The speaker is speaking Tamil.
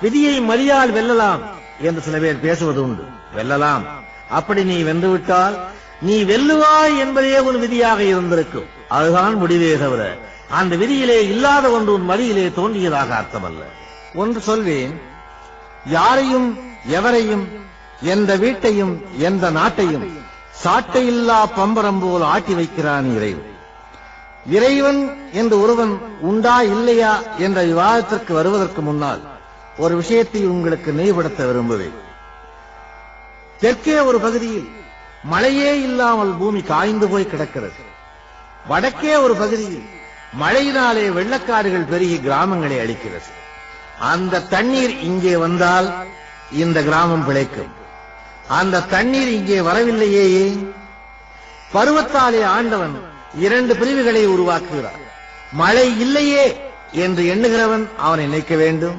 விதியை மதியால் வெல்லலாம் என்று சில பேர் பேசுவது உண்டு. வெல்லலாம். அப்படி நீ வென்றுவிட்டால் நீ வெல்லுவாய் என்பதே ஒரு விதியாக இருந்திருக்கும். அதுதான் முடிவே தவிர அந்த விதியிலே இல்லாத ஒன்று உன் மதியிலே தோன்றியதாக அர்த்தமல்ல. ஒன்று சொல்வேன் யாரையும் எவரையும் எந்த வீட்டையும் எந்த நாட்டையும் சாட்டையில்லா பம்பரம் போல் ஆட்டி வைக்கிறான் இறைவன். இறைவன் என்று ஒருவன் உண்டா இல்லையா என்ற விவாதத்திற்கு வருவதற்கு முன்னால் ஒரு விஷயத்தை உங்களுக்கு நினைவுபடுத்த விரும்புவேன். தெற்கே ஒரு பகுதியில் மழையே இல்லாமல் பூமி காய்ந்து போய் கிடக்கிறது. வடக்கே ஒரு பகுதியில் மழையினாலே வெள்ளக்காடுகள் பெருகி கிராமங்களை அழிக்கிறது. அந்த தண்ணீர் இங்கே வந்தால் இந்த கிராமம் பிழைக்கும். அந்த தண்ணீர் இங்கே வரவில்லையே. பருவத்தாலே ஆண்டவன் இரண்டு பிரிவுகளை உருவாக்குகிறார். மழை இல்லையே என்று எண்ணுகிறவன் அவனை நினைக்க வேண்டும்.